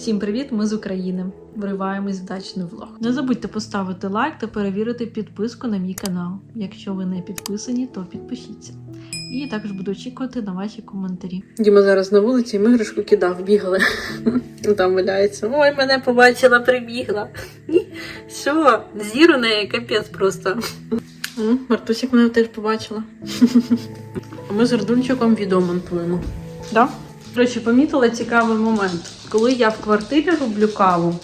Всім привіт! Ми з України. Вриваємось в дачний влог. Не забудьте поставити лайк та перевірити підписку на мій канал. Якщо ви не підписані, то підпишіться. І також буду очікувати на ваші коментарі. Діма зараз на вулиці, ми іграшку кидав, бігали. Там валяється. Ой, мене побачила, прибігла. Що? Зір у неї капець просто. М, Мартусик мене теж побачила. Ми з Гордунчиком відео монтуємо. Речі, помітила цікавий момент. Коли я в квартирі роблю каву,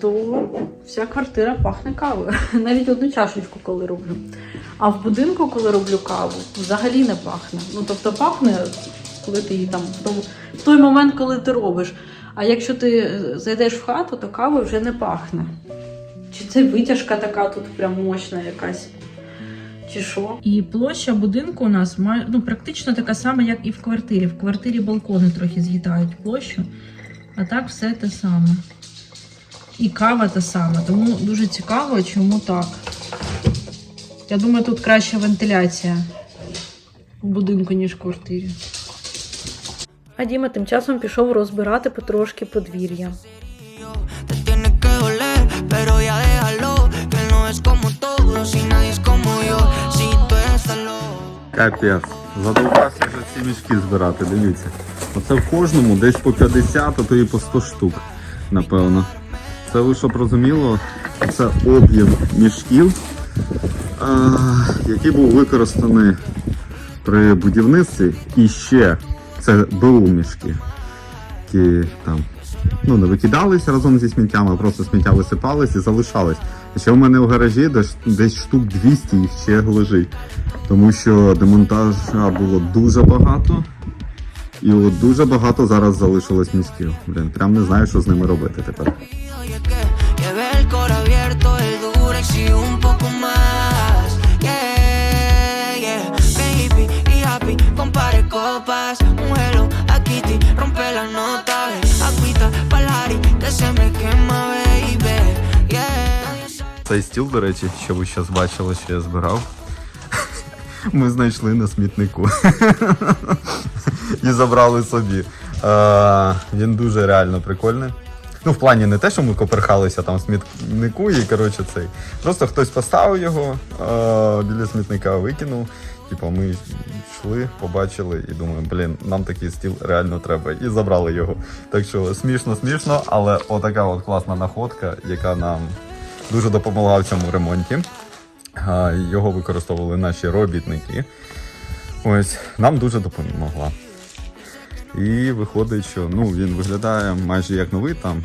то вся квартира пахне кавою. Навіть одну чашечку, коли роблю. А в будинку, коли роблю каву, взагалі не пахне. Ну, тобто пахне, коли ти її там в, той момент, коли ти робиш. А якщо ти зайдеш в хату, то кава вже не пахне. Чи це витяжка така тут прям мощна якась? Чи що? І площа будинку у нас має ну, практично така сама, як і в квартирі. В квартирі балкони трохи з'їдають площу, а так все те саме. І кава та сама. Тому дуже цікаво, чому так. Я думаю, тут краща вентиляція в будинку, ніж в квартирі. А Діма тим часом пішов розбирати потрошки подвір'я. Капець. Задовбався вже ці мішки збирати, дивіться. Оце в кожному десь по 50, а то і по 100 штук, напевно. Це ви щоб розуміло, це об'єм мішків, а, який був використаний при будівництві. І ще це БУ мішки, які там ну, не викидались разом зі сміттями, а просто сміття висипались і залишались. Ще в мене в гаражі десь, десь штук 200 їх ще лежить. Тому що демонтажа було дуже багато. І от дуже багато зараз залишилось міськів. Блін, прям не знаю, що з ними робити тепер. Цей стіл, до речі, що ви зараз бачили, що я збирав. Ми знайшли на смітнику. І забрали собі. Е, він дуже реально прикольний. Ну, в плані не те, що ми коперхалися там в смітнику, і коротше цей. Просто хтось поставив його е, біля смітника, викинув. Типу, ми йшли, побачили і думаємо, блін, нам такий стіл реально треба. І забрали його. Так що смішно, смішно, але отака от класна находка, яка нам дуже допомогла в цьому ремонті. Його використовували наші робітники. Ось, нам дуже допомогла. І виходить, що ну, він виглядає майже як новий там.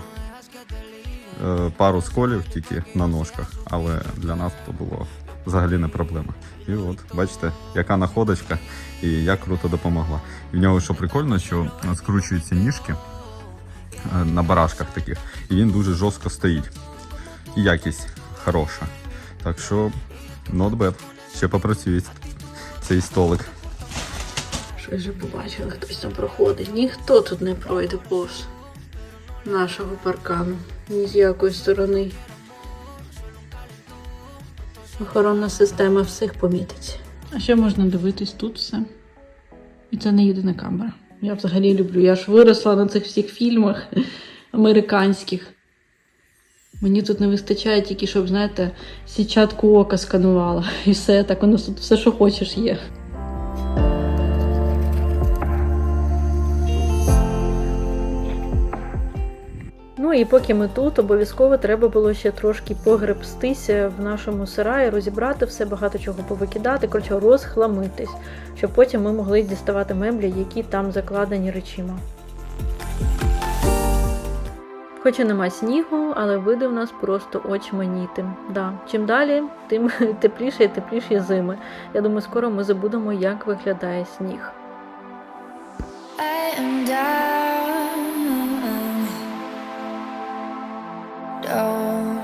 е, Пару сколів тільки на ножках, але для нас то було взагалі не проблема. І от, бачите, яка находочка і як круто допомогла. І в нього що прикольно, що скручуються ніжки е, на барашках таких, і він дуже жорстко стоїть. І якість хороша. Так що not bad. Ще попрацює цей столик. Щось вже побачили, хтось там проходить. Ніхто тут не пройде повз нашого паркану. Ні з якої сторони. Охоронна система всіх помітить. А ще можна дивитись тут все. І це не єдина камера. Я взагалі люблю. Я ж виросла на цих всіх фільмах американських. Мені тут не вистачає тільки, щоб, знаєте, сітчатку ока сканувала. І все, так у нас тут все, що хочеш, є. Ну і поки ми тут, обов'язково треба було ще трошки погребстися в нашому сараї, розібрати все, багато чого повикидати, коротше, розхламитись, щоб потім ми могли діставати меблі, які там закладені речима. Хоча нема снігу, але види в нас просто очманіти. Да. Чим далі, тим тепліше і тепліші зими. Я думаю, скоро ми забудемо, як виглядає сніг. I am down. Don't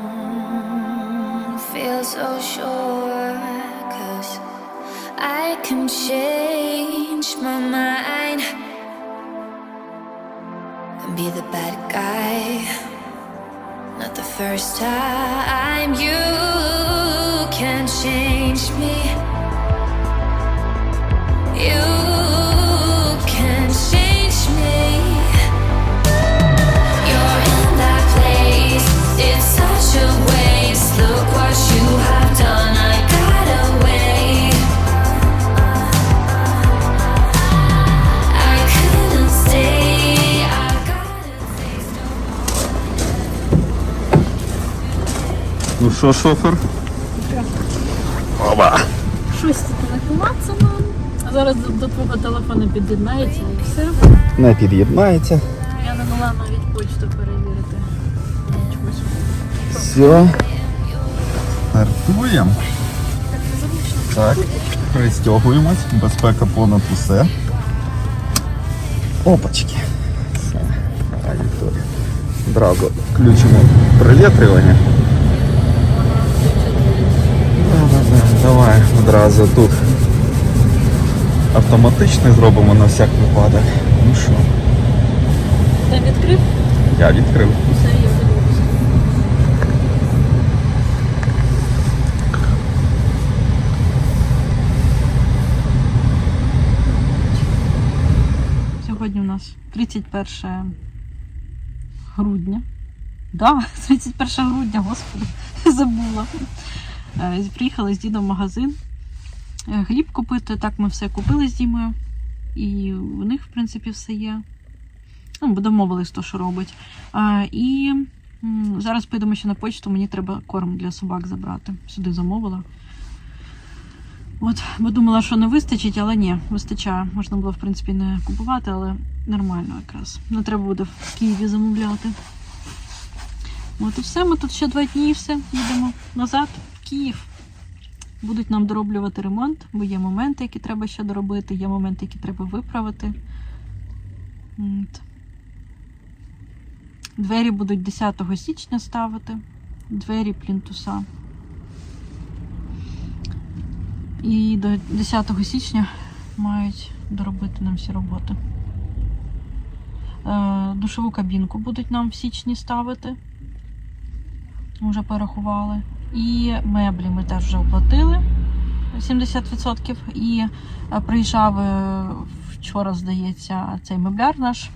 feel so sure, cause I can change my mind be the bad guy. Not the first time you can change me. Що, шофер? Оба! Щось тут накомацано. А зараз до, до твого телефону під'єднається і все. Не під'єднається. Я не могла навіть почту перевірити. Все. Стартуємо. Так, пристягуємось. Безпека понад усе. Опачки. Все. Давай, Вікторія. Одразу включимо прилетрювання. Давай одразу тут. Автоматичний зробимо на всяк випадок. Ну що, Ти відкрив? я відкрив. Все, я подивлюся. Сьогодні у нас 31 грудня. Да, 31 грудня, господи, забула. Е, Приїхали з дідом в магазин. е, Хліб купити. Так ми все купили з Дімою. І у них, в принципі, все є. Ну, домовились то, що робить. А, і зараз поїдемо ще на почту, мені треба корм для собак забрати. Сюди замовила. От, бо думала, що не вистачить, але ні, вистачає. Можна було, в принципі, не купувати, але нормально якраз. Не треба буде в Києві замовляти. От і все, ми тут ще два дні і все, їдемо назад в Київ. Будуть нам дороблювати ремонт, бо є моменти, які треба ще доробити, є моменти, які треба виправити. Двері будуть 10 січня ставити. Двері плінтуса. І до 10 січня мають доробити нам всі роботи. Е, Душову кабінку будуть нам в січні ставити. Вже порахували. І меблі ми теж вже оплатили 70%. І е, приїжджав е, вчора, здається, цей мебляр наш.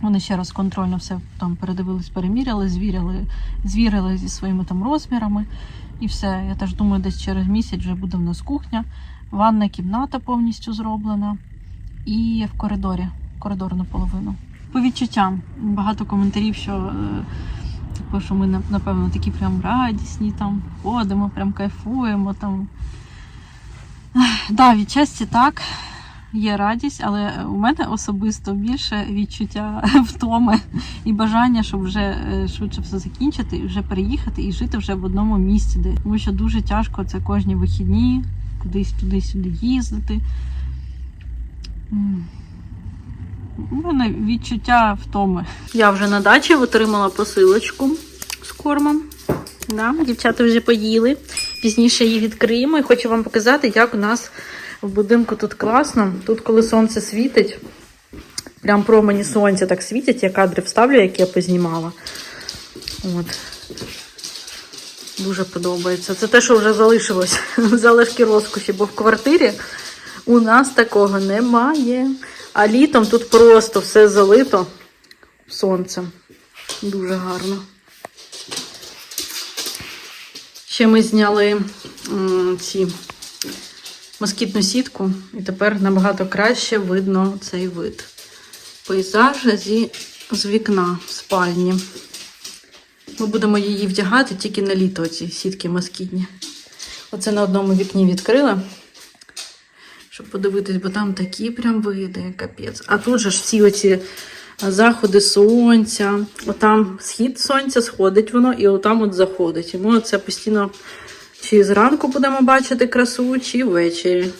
Вони ще раз контрольно все там передивились, переміряли, звіряли, звірили зі своїми там розмірами. І все. Я теж думаю, десь через місяць вже буде в нас кухня, ванна кімната повністю зроблена. І в коридорі, коридор наполовину. По відчуттям багато коментарів, що, е, типу, що ми напевно такі прям радісні, там ходимо, прям кайфуємо. Там. Да, відчасті так є радість, але у мене особисто більше відчуття втоми і бажання, щоб вже е, швидше все закінчити, і вже переїхати і жити вже в одному місці, де тому що дуже тяжко це кожні вихідні, кудись туди-сюди їздити. У мене відчуття втоми. Я вже на дачі отримала посилочку з кормом. Да, дівчата вже поїли. Пізніше її відкриємо і хочу вам показати, як у нас в будинку тут класно. Тут, коли сонце світить, прям промені сонця так світять, я кадри вставлю, які я познімала. От. Дуже подобається. Це те, що вже залишилось залишки розкоші, бо в квартирі у нас такого немає. А літом тут просто все залито сонцем. Дуже гарно. Ще ми зняли ці москітну сітку, і тепер набагато краще видно цей вид. Пейзаж зі, з вікна спальні. Ми будемо її вдягати тільки на літо, ці сітки москітні. Оце на одному вікні відкрила, щоб подивитись, бо там такі прям види, капець. А тут же ж всі оці заходи сонця. Отам схід сонця сходить воно, і отам от заходить. І ми це постійно чи зранку будемо бачити красу, чи ввечері.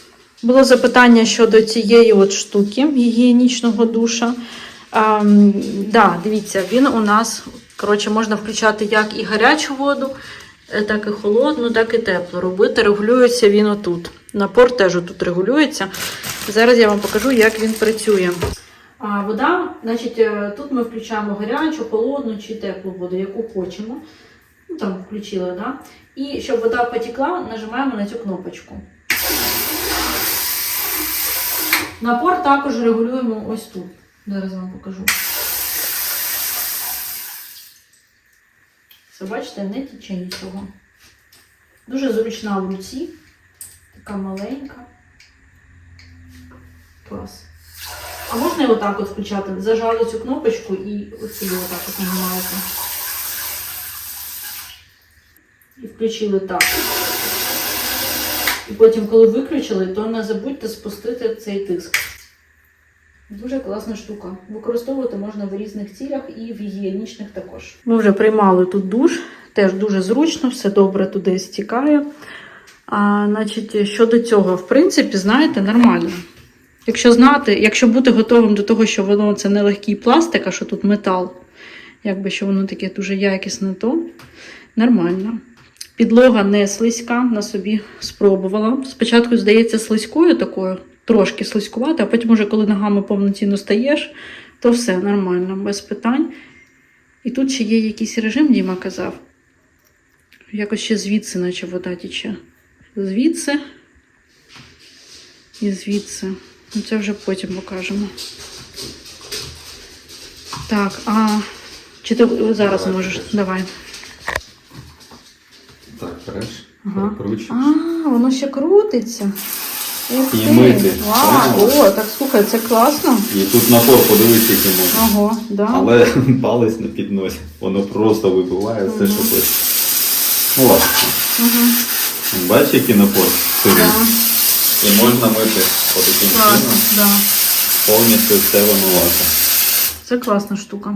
Було запитання щодо цієї от штуки гігієнічного душа. А, м, да, дивіться, він у нас, коротше, можна включати як і гарячу воду, е, так і холодну, так і теплу. Робити регулюється він отут. Напор теж тут регулюється. Зараз я вам покажу, як він працює. А вода, значить, е, тут ми включаємо гарячу, холодну чи теплу воду, яку хочемо. Ну, там включили, да? І щоб вода потекла, нажимаємо на цю кнопочку. Напор також регулюємо ось тут. Зараз вам покажу. Це бачите, не тече нічого. Дуже зручна в руці. Така маленька. Клас. А можна і отак от включати? Зажали цю кнопочку і сюди отак от нажимаєте. і включили так. І потім, коли виключили, то не забудьте спустити цей тиск. Дуже класна штука. Використовувати можна в різних цілях і в гігієнічних також. Ми вже приймали тут душ, теж дуже зручно, все добре туди стікає. А, значить, щодо цього, в принципі, знаєте, нормально. Якщо знати, якщо бути готовим до того, що воно це не легкий пластик, а що тут метал, якби що воно таке дуже якісне, то нормально. Підлога не слизька, на собі спробувала. Спочатку, здається, слизькою такою, трошки слизькувати, а потім, уже, коли ногами повноцінно стаєш, то все нормально, без питань. І тут ще є якийсь режим, Діма казав. Якось ще звідси, наче вода тіче. Звідси і звідси. Ну, це вже потім покажемо. Так, а чи ти зараз можеш? Давай. Так, береш, Ага. А, воно ще крутиться. Ух І ти. мити. Вау, Правильно? о, так слухай, це класно. І тут напор подивись, який можна. Ого, да. Але палець не підносить. Воно просто вибиває все, що хоче. О, Угу. бачиш, який напор сюди. Да. І можна мити отаким Класно, чином да. повністю все вимивати. Це класна штука.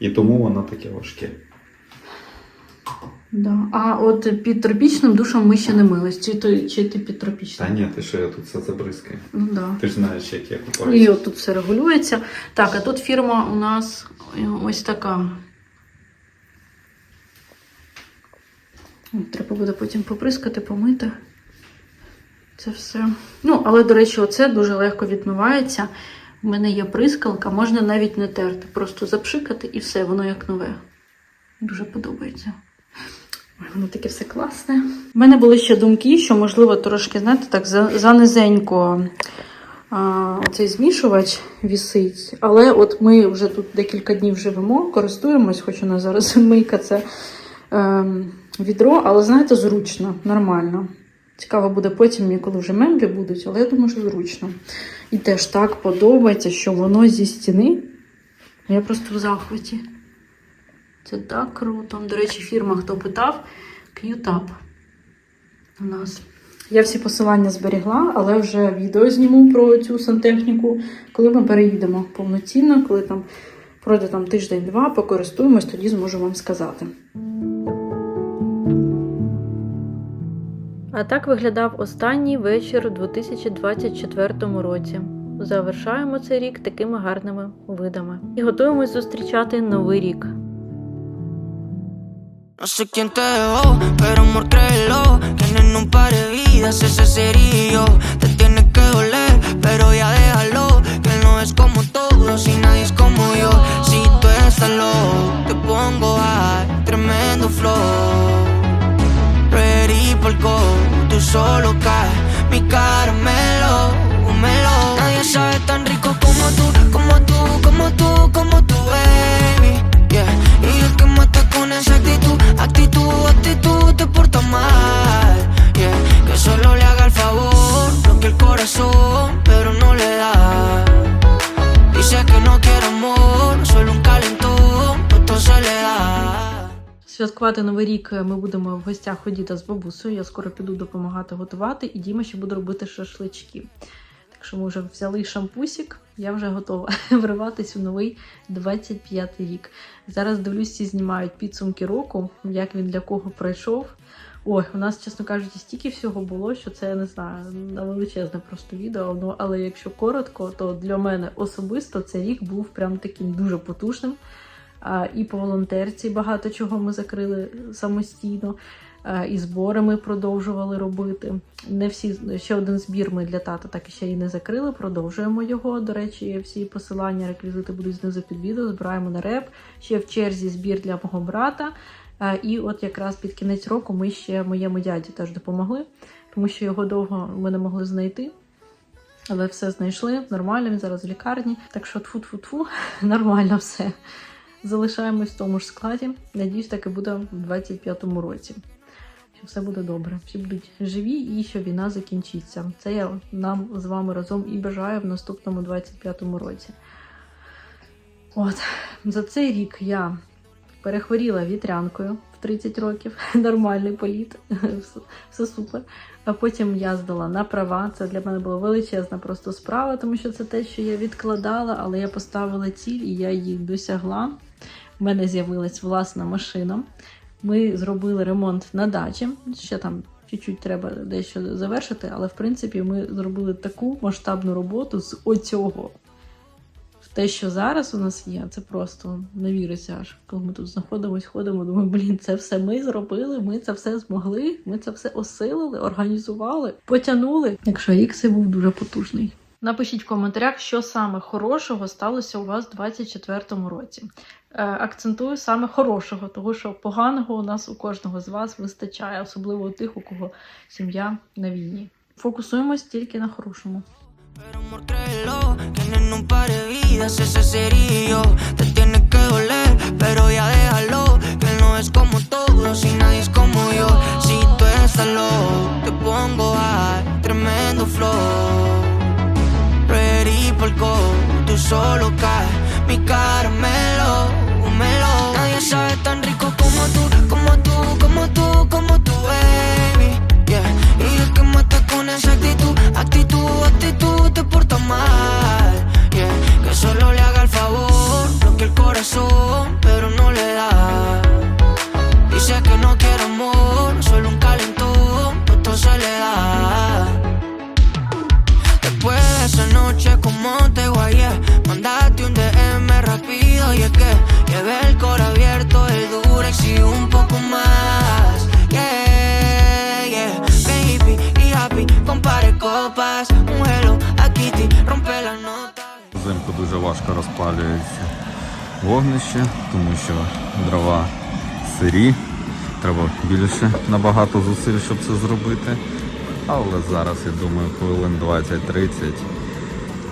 І тому воно таке важке. Да. А от під тропічним душем ми ще не мились. Чи, ти, чи ти під тропічним? Та ні, ти що я тут все забризкаю. Ну да. Ти ж знаєш, як я І от тут все регулюється. Так, а тут фірма у нас е, ось така. Треба буде потім поприскати, помити. Це все. Ну, але, до речі, оце дуже легко відмивається. У мене є прискалка, можна навіть не терти, просто запшикати і все, воно як нове. Дуже подобається. Воно таке все класне. У мене були ще думки, що, можливо, трошки, знаєте, так занизенько цей змішувач вісить. Але от ми вже тут декілька днів живемо, користуємось, хоч у нас зараз мийка це ем, відро, але знаєте, зручно, нормально. Цікаво буде потім, коли вже меблі будуть, але я думаю, що зручно. І теж так подобається, що воно зі стіни. Я просто в захваті. Це так круто. До речі, фірма, хто питав, Qtap у нас. Я всі посилання зберігла, але вже відео зніму про цю сантехніку, коли ми переїдемо повноцінно, коли там пройде там тиждень-два, покористуємось, тоді зможу вам сказати. А так виглядав останній вечір у 2024 році. Завершаємо цей рік такими гарними видами і готуємось зустрічати новий рік. No sé quién te dejó, pero amor créelo. Que en un par de vidas ese sería yo. Te tiene que doler, pero ya déjalo. Que él no es como todos y nadie es como yo. Si tú estás low, te pongo high Tremendo flow. Ready por go, tú solo caes Mi melo porta mal Yeah, que solo le haga el favor, lo que el corazón, pero no le da Dice que no quiere amor, solo un calentón, esto se le da Святкувати новий рік ми будемо в гостях у діда з бабусею. Я скоро піду допомагати готувати, і Діма ще буде робити шашлички. Так що ми вже взяли шампусик, я вже готова вриватись у новий 25-й рік. Зараз дивлюсь, всі знімають підсумки року, як він для кого пройшов. Ой, у нас, чесно кажучи, стільки всього було, що це я не знаю, на величезне просто відео. Ну, але якщо коротко, то для мене особисто цей рік був прям таким дуже потужним. І по волонтерці багато чого ми закрили самостійно. А, І збори ми продовжували робити. Не всі ще один збір ми для тата так і ще і не закрили. Продовжуємо його. До речі, всі посилання, реквізити будуть знизу під відео. Збираємо на реп. Ще в черзі збір для мого брата. І от якраз під кінець року ми ще моєму дяді теж допомогли, тому що його довго ми не могли знайти. Але все знайшли нормально. Він зараз в лікарні. Так що тфу-тфу-тфу, нормально все залишаємось в тому ж складі. Надіюсь, так і буде в 25-му році. Все буде добре, всі будуть живі і що війна закінчиться. Це я нам з вами разом і бажаю в наступному 25-му році. От за цей рік я перехворіла вітрянкою в 30 років. Нормальний політ, все супер. А потім я здала на права. Це для мене була величезна просто справа, тому що це те, що я відкладала, але я поставила ціль і я її досягла. У мене з'явилась власна машина. Ми зробили ремонт на дачі. Ще там чуть-чуть треба дещо завершити, але в принципі ми зробили таку масштабну роботу з оцього. Те, що зараз у нас є, це просто не віриться аж. Коли ми тут знаходимось, ходимо, думаю, блін, це все ми зробили, ми це все змогли, ми це все осилили, організували, потягнули. Якщо ікси був дуже потужний. Напишіть в коментарях, що саме хорошого сталося у вас у 2024 році. Е, акцентую саме хорошого, тому що поганого у нас у кожного з вас вистачає, особливо у тих, у кого сім'я на війні. Фокусуємось тільки на хорошому. Te pongo high, tremendo flow. Go, tú solo caes, mi caramelo, melón. Nadie sabe tan rico como tú, como tú, como tú, como tú, baby. Важко вогнище, тому що дрова сирі. Треба більше набагато зусиль, щоб це зробити. Але зараз, я думаю, хвилин 20-30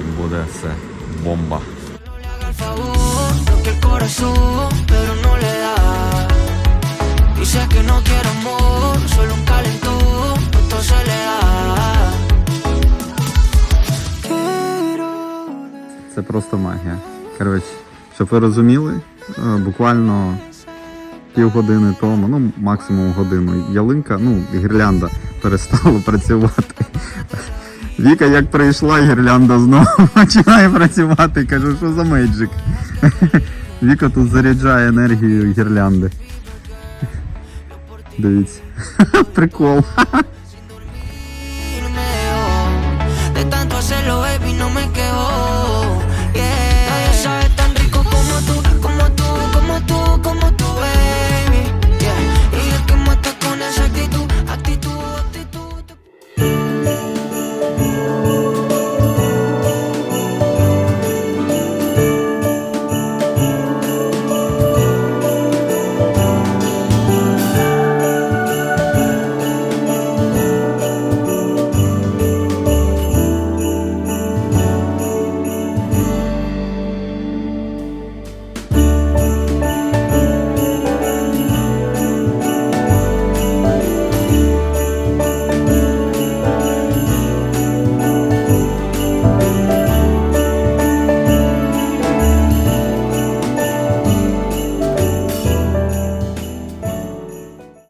і буде все бомба. Це просто магія. Коротше, щоб ви розуміли, е, буквально півгодини тому, ну максимум годину, ялинка, ну, гірлянда перестала працювати. Віка як прийшла, гірлянда знову починає працювати. Кажу, що за мейджик. Віка тут заряджає енергію гірлянди. Дивіться. Прикол. oh. De tanto hacerlo, baby, no me quejo.